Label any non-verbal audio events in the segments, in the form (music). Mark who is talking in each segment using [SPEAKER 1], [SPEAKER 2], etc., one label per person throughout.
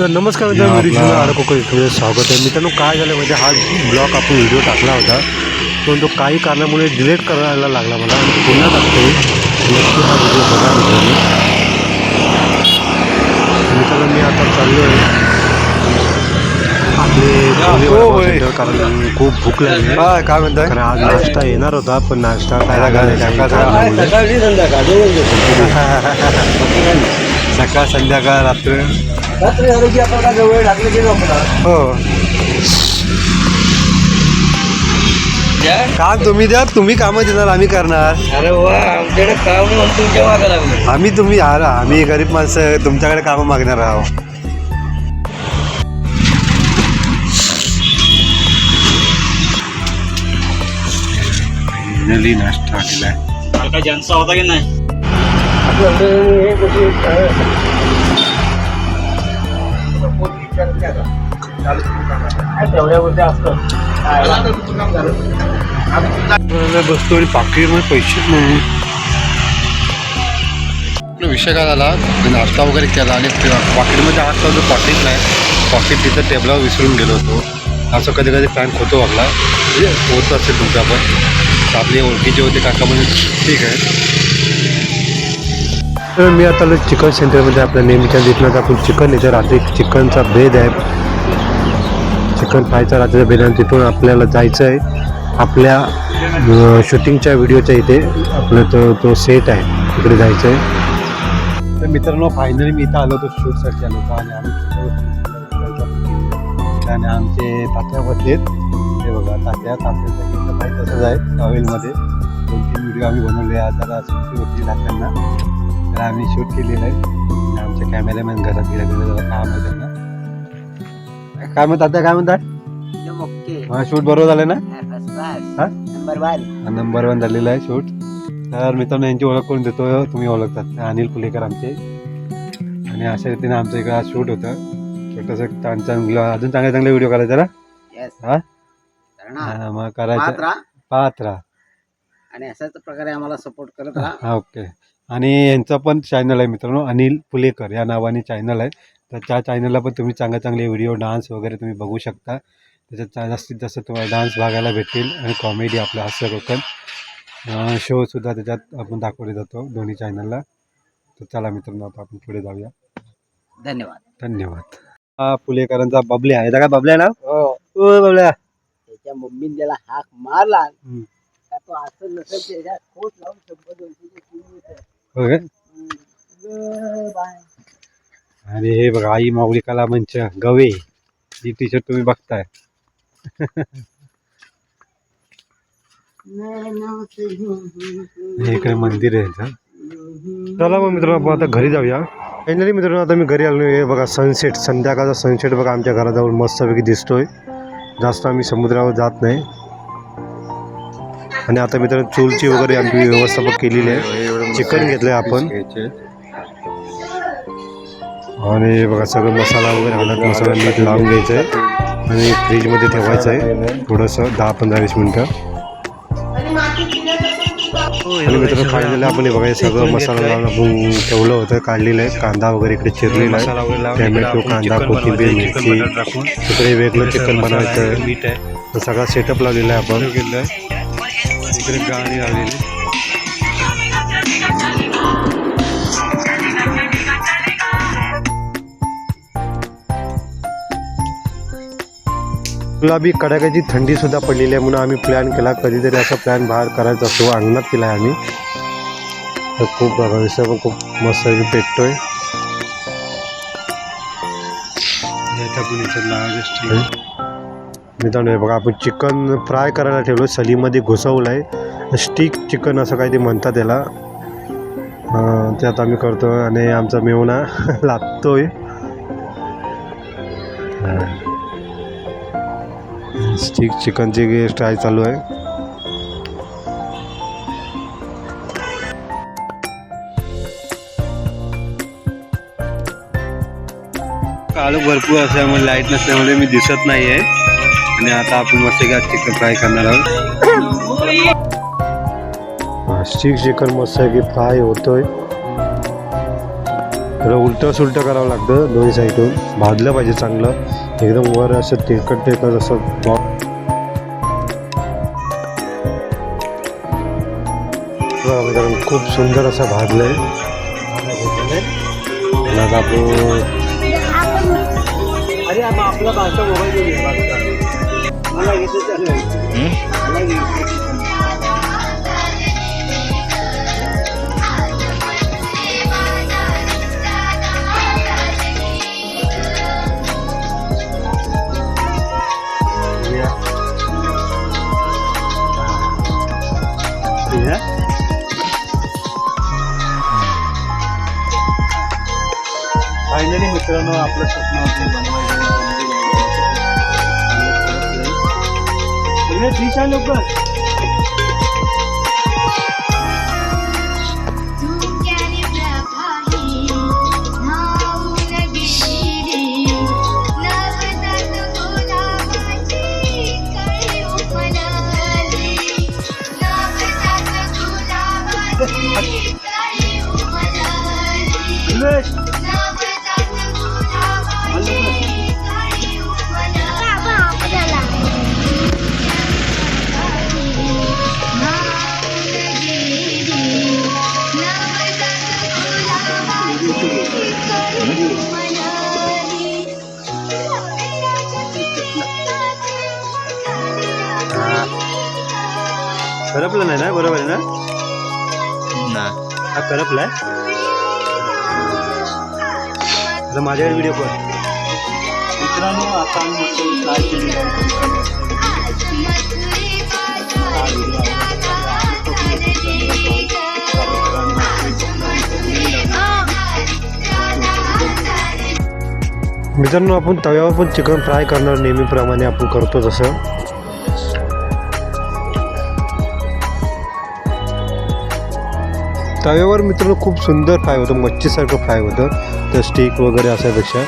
[SPEAKER 1] तर नमस्कार मित्रांनो मी ऋषी आडकोकर इथे स्वागत आहे. मित्रांनो काय झालं म्हणजे हा ब्लॉग आपण व्हिडिओ टाकला होता पण तो काही कारणामुळे डिलीट करायला लागला मला. आणि पुन्हा टाकतो नक्की हा व्हिडिओ बघा मित्रांनो. मित्रांनो मी आता चाललो आहे आपले
[SPEAKER 2] हो,
[SPEAKER 1] कारण खूप भूक लागली.
[SPEAKER 2] काय म्हणताय?
[SPEAKER 1] कारण आज नाश्ता येणार होता पण नाश्ता काय
[SPEAKER 2] काय
[SPEAKER 1] झाला (laughs) नाही, काही
[SPEAKER 2] सकाळ-
[SPEAKER 1] कारणामुळे.
[SPEAKER 2] सकाळी संध्याकाळ सकाळ संध्याकाळ रात्र हो. काम तुम्ही द्या तुम्ही कामं देणार आम्ही करणार.
[SPEAKER 3] अरे वा आमच्याकडे काम तुमच्या मागे लागलो.
[SPEAKER 2] आम्ही तुम्ही आला आम्ही गरीब माणसं तुमच्याकडे कामं मागणार आहोत. नाश्ता
[SPEAKER 3] काय जनसा होता की नाही?
[SPEAKER 2] बसतो आणि पाकिटमध्ये पैसेच नाही विषय काय झाला? मी नाश्ता वगैरे केला आणि पाकिटमध्ये हात लावतो पाकिट नाही पाकिट तिथं टेबलावर विसरून गेलो होतो. असं कधी कधी पॅन्ट खोतो वागला म्हणजे होत असेल तुमचा पण. तर आपले ओळखीचे होते काका म्हणजे ठीक आहे.
[SPEAKER 1] मी आता आलो चिकन सेंटरमध्ये. आपल्या नेहमीच्या दिसणार आपण चिकन इथे रात्री चिकनचा भेद आहे. चिकन फ्रायचा रात्रीचा भेद आहे. तिथून आपल्याला जायचं आहे. आपल्या शूटिंगच्या व्हिडिओच्या इथे आपलं तो तो सेट आहे. तिकडे जायचं आहे.
[SPEAKER 2] तर मित्रांनो फायनली मी इथं आलो होतो. शूटसाठी आलो होतो. आणि आम्ही आणि आमचे तात्या बसलेत. ते बघा तात्या तात्याचं तसंच आहे. टॉवेलमध्ये दोन तीन व्हिडिओ आम्ही बनवले. आज सुट्टी होती तात्यांना. तर आम्ही शूट केलेलं आहे. आणि आमचे कॅमेरामॅन घरात गेले गेले जरा काम आहे त्यांना. काय म्हणतात काय म्हणतात? हा शूट बरोबर झालं ना? हा? नंबर वन झालेला आहे शूट. तर मित्रांनो यांची ओळख करून देतो. तुम्ही ओळखतात अनिल पुलेकर आमचे. आणि अशा रीतीने आमचं इकडं आज शूट होतं. छोटंसं छान व्हिडिओ अजून चांगले चांगले व्हिडिओ करायचे ना? हा? मग करायचं. पाहत राहा.
[SPEAKER 3] आणि अशाच प्रकारे आम्हाला सपोर्ट करत राहा.
[SPEAKER 2] ओके. आणि यांचं पण चॅनल आहे मित्रांनो अनिल पुलेकर या नावाने चॅनल आहे. तर त्या चॅनलला पण तुम्ही चांगले चांगले व्हिडिओ डान्स वगैरे तुम्ही बघू शकता. त्याच्यात जास्तीत जास्त तुम्हाला डान्स बघायला भेटेल आणि कॉमेडी आपलं हास्य कोकण शोसुद्धा त्याच्यात आपण दाखवले जातो दोन्ही चॅनलला तर चला मित्रांनो आता आपण पुढे जाऊया.
[SPEAKER 3] धन्यवाद.
[SPEAKER 2] धन्यवाद. हा पुलेकरांचा बबल्या आहे. काय बबल्या ना?
[SPEAKER 3] हो.
[SPEAKER 2] ओ बबल्या
[SPEAKER 3] त्याच्या मम्मीने त्याला हाक मारला. का तो असं नसेल त्याच्या खोट लावून शंभर दोनशे
[SPEAKER 2] हो
[SPEAKER 3] हो
[SPEAKER 2] आणि हे बघा आई माऊली कला मंच गवे ही टी शर्ट तुम्ही बघताय. हे इकडे मंदिर आहे
[SPEAKER 1] चला मग मित्रांनो आपण आता घरी जाऊया. फायनली मित्रांनो आता मी घरी आलो हे बघा सनसेट संध्याकाळचा सनसेट बघा आमच्या घराजवळ मस्तपैकी दिसतोय. जास्त आम्ही समुद्रावर जात नाही. आणि आता मित्रांनो चूलची वगैरे आमची व्यवस्था केलेली आहे. चिकन घेतलंय आपण. आणि बघा सगळं मसाला वगैरे हळद मसाला मीठ लावून घ्यायचं आहे आणि फ्रीजमध्ये ठेवायचं आहे थोडंसं दहा पंधरा वीस मिनटं. आणि मित्रांनो फायनली आपण हे बघा हे सगळं मसाला लावून आपण ठेवलं होतं काढलेलं आहे. कांदा वगैरे इकडे चिरलेला आहे. टॅमॅटो कांदा कोथिंबीर मिरची. इकडे वेगळं चिकन बनवायचं. सगळा सेटअप लावलेला आहे आपण.
[SPEAKER 2] इकडे गाणी लावलेली
[SPEAKER 1] गुलाबी कडाक्याची थंडी सुद्धा पडलेली आहे म्हणून आम्ही प्लॅन केला कधीतरी असा प्लॅन बाहेर करायचा असतो. अंगणात केला आहे आम्ही. तर खूप बघा विषय पण खूप मस्त
[SPEAKER 2] याच्यात लावायचं
[SPEAKER 1] मित्रांनो बघा आपण चिकन फ्राय करायला ठेवलं. सलीमध्ये घुसवलं आहे स्टिक चिकन असं काही ते म्हणतात त्याला. अं, ते आता आम्ही करतो आणि आमचा मेवणा (laughs) लागतोय स्टिक चिकनची ट्राय चालू आहे.
[SPEAKER 2] काळोख भरपूर असल्यामुळे लाइट नसल्यामुळे मी दिसत नाही आहे आणि आता आपण मस्त का चिकन फ्राय करणार आहोत.
[SPEAKER 1] स्टिक चिकन मस्त आहे की फ्राय होतोय. त्याला उलटं सुलटं करावं लागतं दोन्ही साईडून भाजलं पाहिजे चांगलं. एकदम वर असं तेलकट तेलकट असं मित्रांनो, खूप सुंदर असं भाजलंय आणि आता आपण
[SPEAKER 3] अरे आपला मोबाईल सगळे फिश आहे लोक
[SPEAKER 2] करपलं नाही ना? बरोबर आहे ना?
[SPEAKER 4] ना.
[SPEAKER 2] हा करपलाय? आता माझ्याकडे व्हिडिओ कॉल मित्रांनो आता आम्ही मस्त फ्राय केलेली आहे.
[SPEAKER 1] मित्रांनो आपण तव्यावर पण चिकन फ्राय करणार नेहमीप्रमाणे. आपण करतो तसं. तव्यावर मित्रांनो खूप सुंदर फ्राय होतं मच्छीसारखं फ्राय होतं तर स्टीक वगैरे असापेक्षा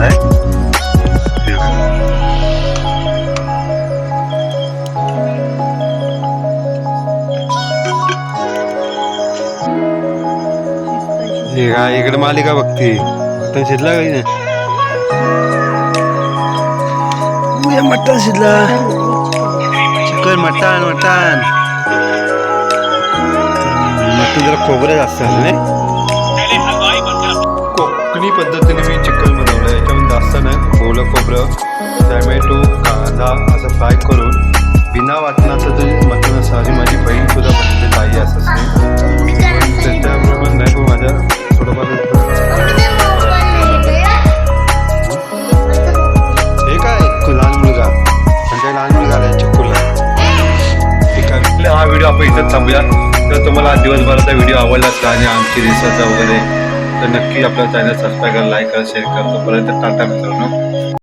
[SPEAKER 2] खोबरा ऍड केलाय हे काय इकडे मालिका बघती. मटण शिजला काही नाही मटण शिजला. चिकन मटण मटण. मटण जरा खोबरं जास्त नाही? कोकणी पद्धतीने मी चिकन बनवलं याच्यामध्ये जास्त नाही ओलं खोबरं. टॅमॅटो कांदा असं फ्राय करून बिना वाटणाचं जे मटण असं आणि माझी बहीण सुद्धा बनवते ताई असं असते त्याच्याबरोबर नाही पण माझ्या थोडंफार हे काय? को- लहान मुलगा. म्हणजे लहान मुलगा आलाय चिक्कूला ठीक आहे आपल्या हा व्हिडिओ आपण इथंच थांबूया. तर तुम्हाला आज दिवसभराचा व्हिडिओ आवडला असला आणि आमची रिसर्च वगैरे तर नक्की आपला चॅनल सबस्क्राईब करा लाईक करा शेअर करा. तोपर्यंत टाटा मित्रांनो.